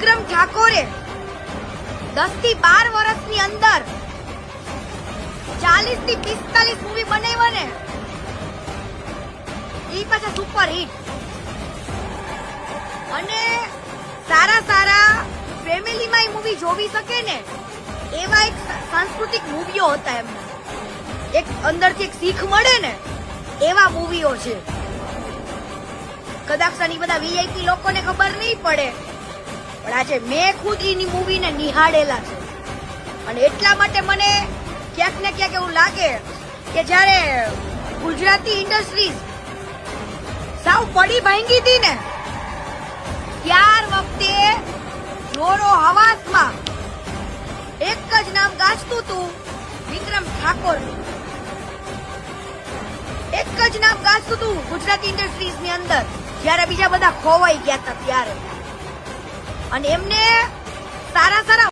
વિક્રમ ઠાકોરે દસથી બાર વર્ષની અંદર ચાલીસથી પિસ્તાલીસ મૂવી બનાવ્યા ને એ પાછા સુપર હિટ અને સારા સારા ફેમિલીમાં એ મૂવી જોવી શકે ને, એવા એક સાંસ્કૃતિક મૂવીઓ હતા એમ. એક અંદરથી એક શીખ મળે ને, એવા મૂવીઓ છે. કદાચ બધા વીઆઈપી લોકોને ખબર નહીં પડે. પણ આજે મેં ખુદ એની મૂવીને નિહાળેલા છે. અને એટલા માટે મને ક્યાંક ને ક્યાંક એવું લાગે કે જ્યારે ગુજરાતી ઇન્ડસ્ટ્રીઝ સાવ પડી ભાંગી હતી ને, ત્યાર વખતે જોરો હવાસમાં એક જ નામ ગાજતું હતું, વિક્રમ ઠાકોર. એક જ નામ ગાજતું હતું ગુજરાતી ઇન્ડસ્ટ્રીઝની અંદર, જ્યારે બીજા બધા ખોવાઈ ગયા હતા ત્યારે. અને એમને સારા સારા